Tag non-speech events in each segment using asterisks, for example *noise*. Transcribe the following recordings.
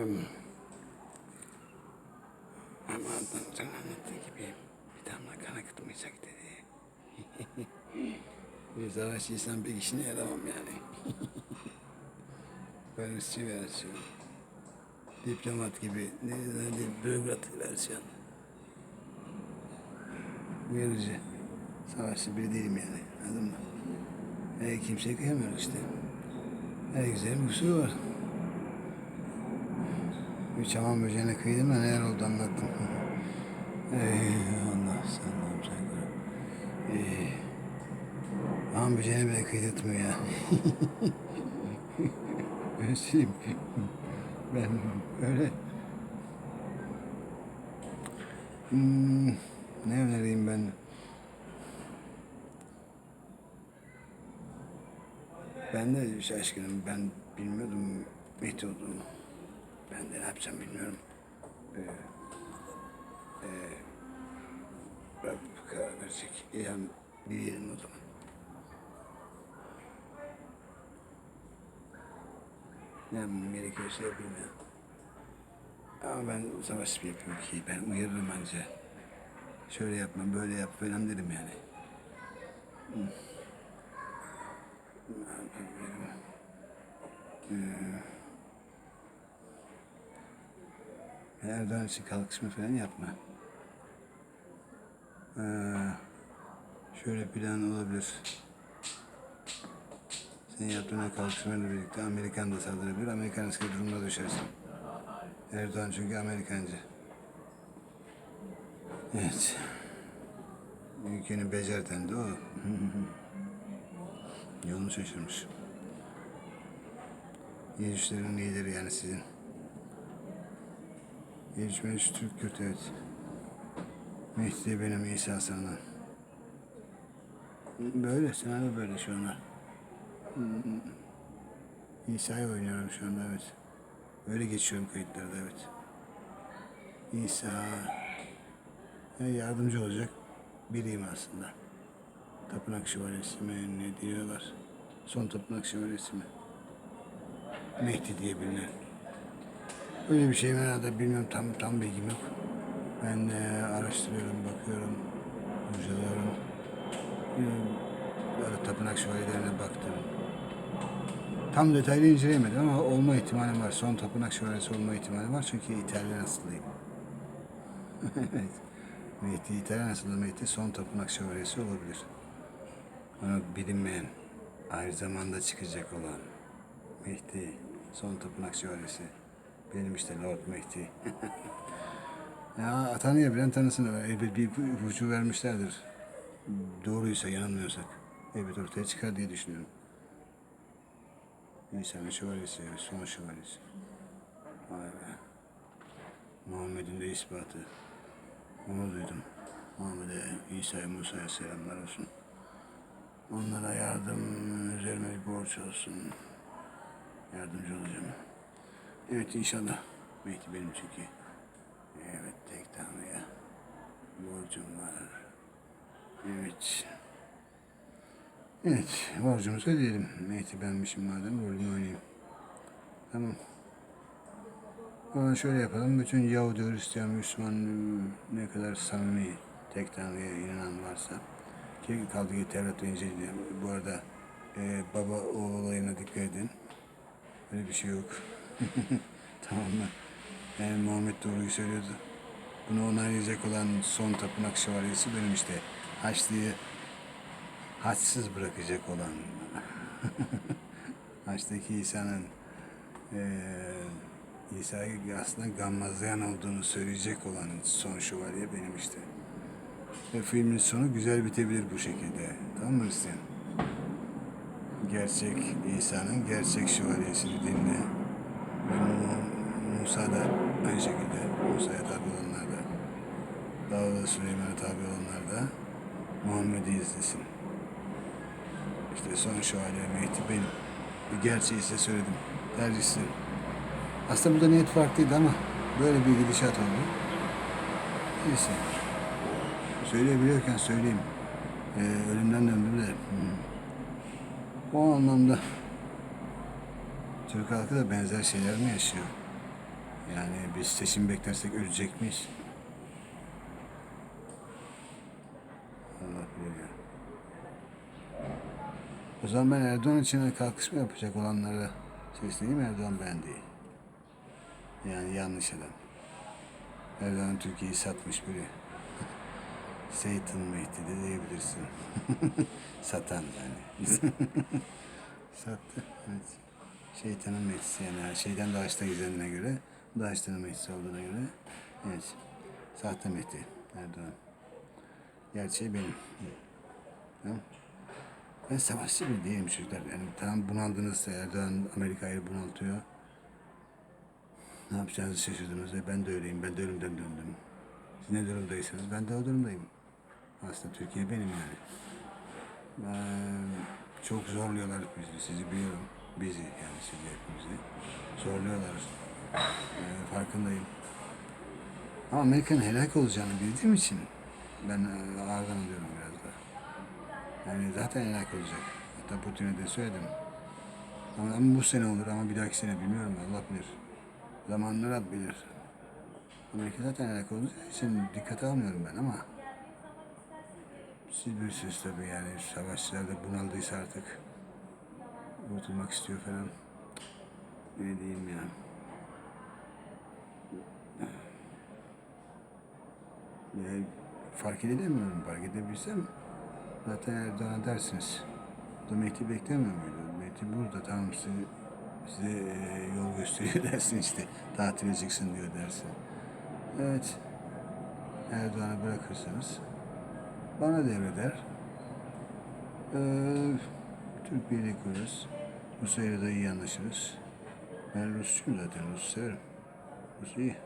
Ama Adnan anlattığı gibi bir damla kan akıtmayacak dedi. *laughs* bir savaşçıysan bir işine yaramam yani. *laughs* Barışçı versiyon. Diplomat gibi, ne, ne, bürokrat versiyon. Uyarıcı. Savaşçı biri değilim yani. Anladın mı? Her kimseye kıyamıyoruz işte. Her güzelin bir kusuru var. Bir çaman böceğine kıydım da neler oldu anlattım. *laughs* Ey Allah sen koru. Ey. Çaman böceğine bile kıydırtmıyor ya. *laughs* söyleyeyim. Ben öyle... Hmm, ne önereyim ben? Ben de şaşkınım. Ben bilmiyordum Mehdi olduğumu. Ben de ne yapacağım bilmiyorum. Ee, e, bu karar verecek. İlham bir yerim o zaman. Ne yapmam gerekiyorsa yapayım ya. Ama ben savaş yapıyorum ki. Ben uyarırım anca. Şöyle yapma, böyle yap falan derim yani. Hı. Ne yapabilirim? Ee, Erdoğan için kalkışma falan yapma. Ee, şöyle plan olabilir. Senin yaptığın kalkışmayla birlikte Amerikan da saldırabilir. Amerikan askeri durumuna düşersin. Erdoğan çünkü Amerikancı. Evet. Ülkenin becerten de o. *laughs* Yolunu şaşırmış. Gençlerin lideri yani sizin. Gelişmeniz Türk Kürt evet. Mehdi benim İsa sana. Böyle da böyle şu anda. İsa'yı oynuyorum şu anda evet. Öyle geçiyorum kayıtlarda evet. İsa yani yardımcı olacak biriyim aslında. Tapınak şövalyesi mi ne diyorlar. Son tapınak şövalyesi mi? Mehdi diye bilinen. Öyle bir şey herhalde bilmiyorum tam tam bilgim yok. Ben de araştırıyorum, bakıyorum, kurcalıyorum. Böyle tapınak şövalyelerine baktım. Tam detaylı inceleyemedim ama olma ihtimalim var. Son tapınak şövalyesi olma ihtimali var çünkü İtalyan asıllıyım. *laughs* Mehdi, İtalyan asıllı Mehdi son tapınak şövalyesi olabilir. Ama bilinmeyen, aynı zamanda çıkacak olan Mehdi, son tapınak şövalyesi. Benim işte Lord Mehdi. ya tanıyabilen tanısın. Elbet bir ipucu vermişlerdir. Doğruysa, yanılmıyorsak. Elbet ortaya çıkar diye düşünüyorum. İsa'nın şövalyesi, son şövalyesi. Vay be. Muhammed'in de ispatı. Onu duydum. Muhammed'e, İsa'ya, Musa'ya selamlar olsun. Onlara yardım üzerime bir borç olsun. Yardımcı olacağım. Evet inşallah. Mehdi benim çünkü. Evet tek Tanrı'ya borcum var. Evet. Evet borcumuzu ödeyelim. Mehdi benmişim madem rolümü oynayayım. Tamam. O zaman şöyle yapalım. Bütün Yahudi, Hristiyan, Müslüman ne kadar samimi tek Tanrı'ya inanan varsa ki kaldı ki Tevrat ve İncil'de bu arada e, baba oğul olayına dikkat edin. Öyle bir şey yok. *laughs* tamam mı? Yani Muhammed doğruyu söylüyordu. Bunu onaylayacak olan son tapınak şövalyesi benim işte. Haçlı'yı haçsız bırakacak olan *laughs* Haç'taki İsa'nın eee İsa'yı aslında gammazlayan olduğunu söyleyecek olan son şövalye benim işte. Ve filmin sonu güzel bitebilir bu şekilde. Tamam mı Hristiyan? Gerçek İsa'nın gerçek şövalyesini dinle. Mu- Musa da aynı şekilde Musa'ya tabi olanlar da Davud'a Süleyman'a tabi olanlar da Muhammed'i izlesin. İşte son şövalye Mehdi benim. Bu gerçeği size söyledim. Tercihsin. Aslında burada niyet farklıydı ama böyle bir gidişat oldu. Neyse. Söyleyebiliyorken söyleyeyim. Ee, ölümden döndüm de. O anlamda Türk halkı da benzer şeyler mi yaşıyor? Yani biz seçim beklersek ölecek miyiz? Allah bilir. O zaman ben Erdoğan için kalkışma yapacak olanlara sesleneyim Erdoğan ben değil. Yani yanlış adam. Erdoğan Türkiye'yi satmış biri. *laughs* Satan Mehdi de diyebilirsin. *laughs* Satan yani. *laughs* Sattı. Evet. Şeytanın Mehdi'si yani şeyden Daş'ta gizlendiğine göre Daş'tan Mehdi'si olduğuna göre evet. Sahte Mehdi Erdoğan. Gerçeği benim. Tamam. Ben savaşçı bir değilim çocuklar. Yani tamam bunaldınızsa Erdoğan Amerika'yı bunaltıyor. Ne yapacağınızı şaşırdınız ve ben de öyleyim. Ben de ölümden döndüm. Siz ne durumdaysanız ben de o durumdayım. Aslında Türkiye benim yani. Ben çok zorluyorlar bizi. Sizi biliyorum. Bizi yani sizi hepimizi. Zorluyorlar. Ee, farkındayım. Ama Amerika'nın helak olacağını bildiğim için ben e, ağırdan alıyorum biraz da. Yani zaten helak olacak. Hatta Putin'e de söyledim. Ama, ama bu sene olur ama bir dahaki sene bilmiyorum Allah bilir. Zamanını Rab bilir. Amerika zaten helak olacağı için dikkate almıyorum ben ama siz bilirsiniz tabii yani savaşçılar da bunaldıysa artık kurtulmak istiyor falan. Ne diyeyim ya. Yani fark edemiyorum. Fark edebilsem zaten Erdoğan'a dersiniz. Da Mehdi beklemiyor muydu? Mehdi burada tamam size, size e, yol gösteriyor *laughs* dersin işte. Tatile çıksın diyor dersin. Evet. Erdoğan'a bırakırsanız bana devreder. Ee, Türk Birliği kurarız. Rusya'yla da iyi anlaşırız. Ben Rusçuyum zaten, Rus severim. Rus iyi.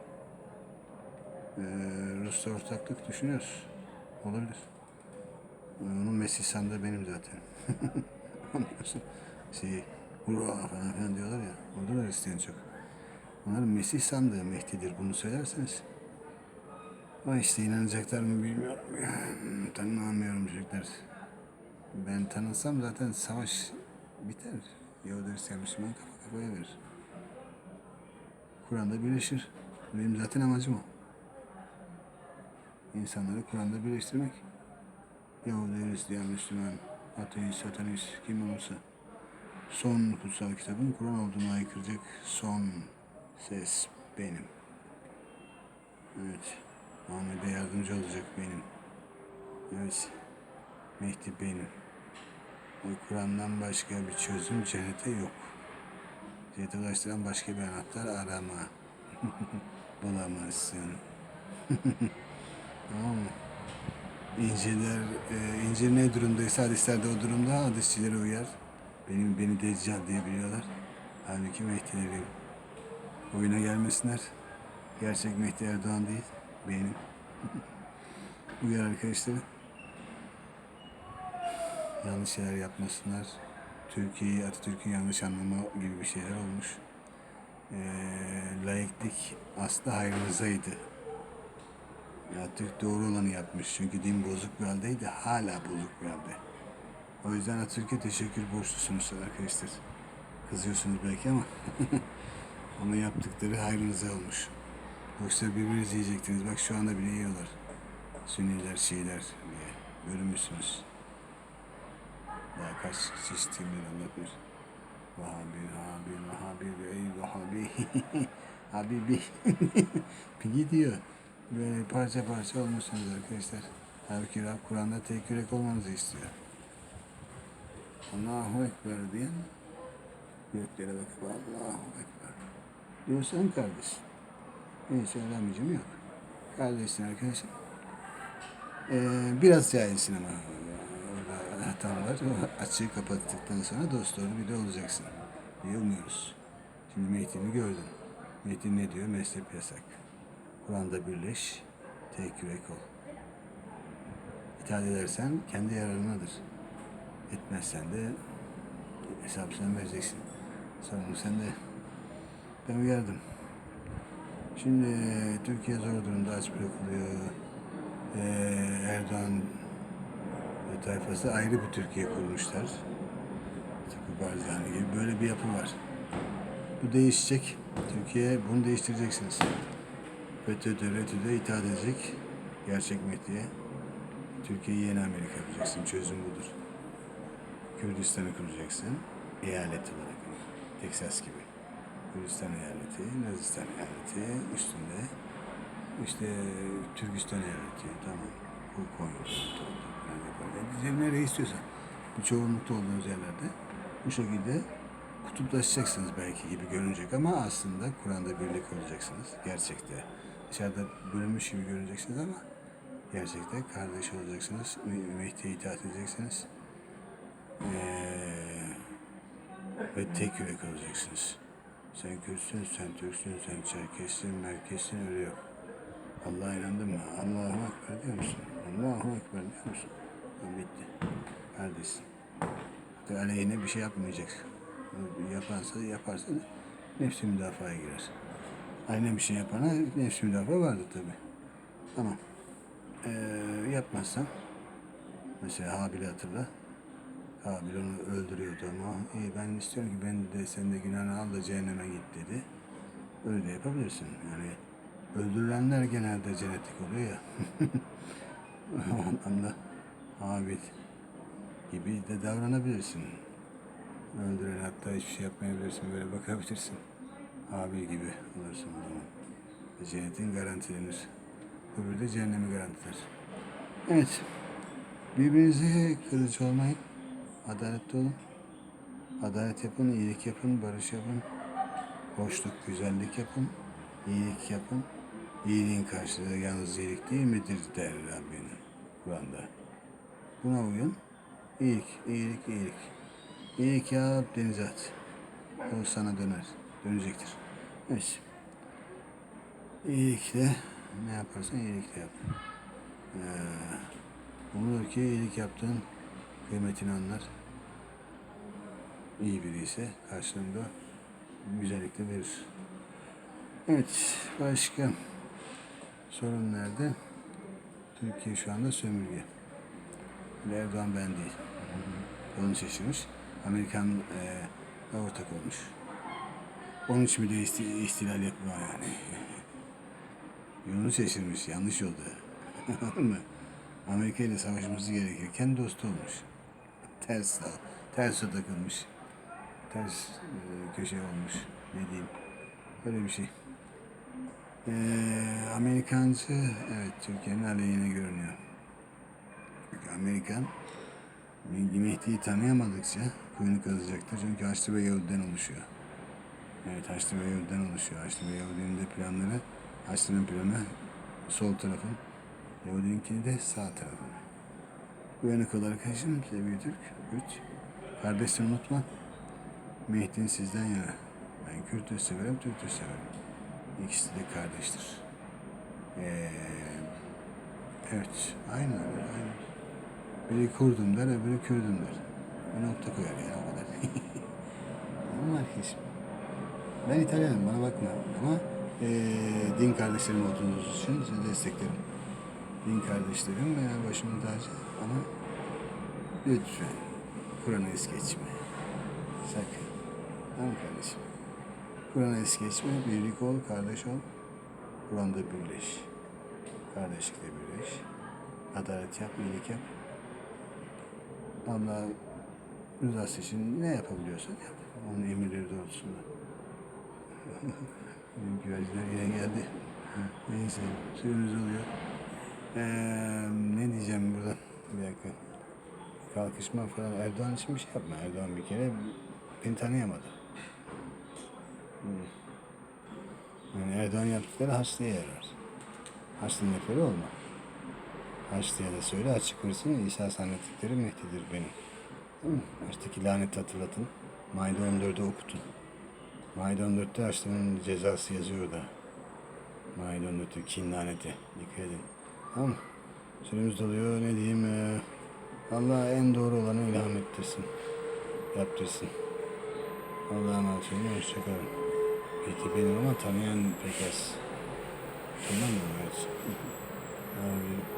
Ee, Rus'la ortaklık düşünüyoruz. Olabilir. Ee, Onun Mesih sandığı benim zaten. *laughs* Anlıyorsun. Şey, hurra falan filan diyorlar ya. Orada da Hristiyan çok. Onların Mesih sandığı Mehdi'dir. Bunu söylerseniz. Ama işte inanacaklar mı bilmiyorum. ya. Tanımamıyorum çocuklar. Ben tanısam zaten savaş biter. Yahudi Hristiyan Müslüman kafa kafaya verir. Kur'an'da birleşir. Benim zaten amacım o. İnsanları Kur'an'da birleştirmek. Yahudi, Hristiyan, Müslüman, ateist, satanist, kim olursa. Son kutsal kitabın Kur'an olduğunu aykıracak son ses benim. Evet. Ahmet'e yardımcı olacak benim. Evet. Mehdi benim. Kur'an'dan başka bir çözüm cennete yok. Cennete ulaştıran başka bir anahtar arama. *laughs* Bulamazsın. *laughs* tamam mı? İnciler, e, incir ne durumdaysa hadisler de o durumda hadisçilere uyar. Benim beni deccal diye biliyorlar. Halbuki Mehdi'lerim. Oyuna gelmesinler. Gerçek Mehdi Erdoğan değil. Benim. *laughs* Uyar arkadaşları. Yanlış şeyler yapmasınlar. Türkiye'yi Atatürk'ün yanlış anlama gibi bir şeyler olmuş. Ee, laiklik aslında hayrınızaydı. Ya Türk doğru olanı yapmış. Çünkü din bozuk bir haldeydi. Hala bozuk bir halde. O yüzden Atatürk'e teşekkür borçlusunuz arkadaşlar. Kızıyorsunuz belki ama *laughs* ama yaptıkları hayrınıza olmuş. Yoksa birbirinizi yiyecektiniz. Bak şu anda bile yiyorlar. Sünniler, Şiiler diye bölünmüşsünüz. Çeşit dinler anlatmış. Vahabi, Vahabi, Vahabi, ey Vahabi, *laughs* Habibi. *laughs* bir gidiyor. Böyle parça parça olmuşsunuz arkadaşlar. Halbuki Rab Kur'an'da tek yürek olmanızı istiyor. Allahu Ekber diyen göklere bakıp Allahu Ekber diyorsan kardeş. Hiç söylemeyeceğim yok. Kardeşsin arkadaşım. Ee, biraz cahilsin ama orada hatan var. O açığı kapattıktan sonra dost doğru biri olacaksın. diye umuyoruz. Şimdi Mehdi'ni gördün. Mehdi ne diyor? Mezhep yasak. Kur'an'da birleş, tek yürek ol. İtaat edersen kendi yararınadır. Etmezsen de hesap sen vereceksin. Sorumlu sen de. Ben uyardım. Şimdi Türkiye zor durumda aç bırakılıyor. Ee, Erdoğan tayfası ayrı bir Türkiye kurmuşlar. Tıpkı Barzani gibi böyle bir yapı var. Bu değişecek. Türkiye bunu değiştireceksiniz. FETÖ'de, RETÜ'de itaat edecek gerçek Mehdi'ye. Türkiye'yi yeni Amerika yapacaksın. Çözüm budur. Kürdistan'ı kuracaksın. Eyalet olarak. Teksas gibi. Kürdistan eyaleti, Nazistan eyaleti üstünde. İşte Türkistan eyaleti. Tamam. Bu Konya. Yani nereye istiyorsan. Bu çoğunlukta olduğunuz yerlerde bu şekilde kutuplaşacaksınız belki gibi görünecek ama aslında Kur'an'da birlik olacaksınız. Gerçekte. Dışarıda bölünmüş gibi görüneceksiniz ama gerçekte kardeş olacaksınız. Meh- Mehdi'ye itaat edeceksiniz. Ee, ve tek yürek olacaksınız. Sen Kürtsün, sen Türksün, sen Çerkessin, Merkezsin öyle yok. Allah'a inandın mı? Allahu Ekber diyor musun? Allahu Ekber diyor musun? Tamam, bitti. Kardeşsin. Hatta aleyhine bir şey yapmayacak. Yaparsa yaparsa nefsi müdafaya girer. Aynen bir şey yapana nefsi müdafaa vardır tabi. Ama eee yapmazsan mesela Habil'i hatırla. Habil onu öldürüyordu ama iyi ben istiyorum ki ben de sen de günahını al da cehenneme git dedi. Öyle de yapabilirsin. Yani öldürülenler genelde cennetlik oluyor ya. *laughs* *laughs* Ondan da Habil gibi de davranabilirsin. Öldüren hatta hiçbir şey yapmayabilirsin. Böyle bakabilirsin. Habil gibi olursun o zaman. Cennetin garantilenir. Öbürü de cehennemi garantiler. Evet. Birbirinize kırıcı olmayın. Adaletli olun. Adalet yapın, iyilik yapın, barış yapın. Hoşluk, güzellik yapın. iyilik yapın. İyiliğin karşılığı yalnız iyilik değil midir der Rabbim Kur'an'da. Buna uyun. İyilik, iyilik, iyilik. İyilik yap, denize at. O sana döner. Dönecektir. Evet. İyilikle ne yaparsan iyilikle yap. Ee, umulur ki iyilik yaptığın kıymetini anlar. İyi biri ise karşılığında güzellikle verir. Evet, başka sorun nerede? Türkiye şu anda sömürge. Erdoğan ben değil. Onu şaşırmış. Amerikan e, ortak olmuş. Onun için bir de isti- ihtilal yapma yani. *laughs* Yolunu şaşırmış, yanlış *laughs* mı? Amerika ile savaşması gerekirken dost olmuş. Ters, ters takılmış. Ters e, köşe olmuş. Ne diyeyim. Böyle bir şey. Ee, Amerikancı, evet Türkiye'nin aleyhine görünüyor. Çünkü Amerikan Mehdi'yi tanıyamadıkça kuyunu kazacaktır. Çünkü Haçlı ve Yahudi'den oluşuyor. Evet Haçlı ve Yahudi'den oluşuyor. Haçlı ve Yahudi'nin de planları Haçlı'nın planı sol tarafın, Yahudi'ninkini de sağ tarafın. Uyanık ol arkadaşım sevgili Türk, Kürt. Kardeşini unutma. Mehdi'nin sizden yana. Ben Kürt'ü severim, Türk'ü severim. İkisi de kardeştir. Ee, evet, aynı öyle, aynı. Biri kurdum der, öbürü Kürdüm der. Bir nokta koyar yani o kadar. *laughs* Ama arkadaşım. Ben İtalyanım, bana bakma. Ama eee din kardeşlerim olduğunuz için sizi desteklerim. Din kardeşlerim veya başımın tacı ama lütfen Kur'an'ı es geçme. Sakın. Tamam kardeşim. Kur'an'ı es geçme, birlik ol, kardeş ol. Kur'an'da birleş. Kardeşlikle birleş. Adalet yap, iyilik yap. Allah rızası için ne yapabiliyorsan yap. Onun emirleri doğrultusunda. *laughs* Benim güvercinler yine geldi. Neyse, suyumuz oluyor. Ee, ne diyeceğim burada? Bir dakika. Kalkışma falan. Erdoğan için bir şey yapma. Erdoğan bir kere beni tanıyamadı. Yani Erdoğan yaptıkları Haçlı'ya yarar. Haçlı'nın lafları olma. Haçlı'ya da söyle açık versin. İsa zannettikleri Mehdi'dir benim. Değil mi? Laneti hatırlatın. Maide 14'ü okutun. Maide 14'te Haçlı'nın cezası yazıyor da. Maide 14'te kin laneti. Dikkat edin. Tamam mı? Süremiz doluyor. Ne diyeyim? Ee, Allah en doğru olanı ilham ettirsin. Yaptırsın. Allah'a emanet olun. Hoşçakalın. Peki benim ama tanıyan pek az. Tanımam evet. Abi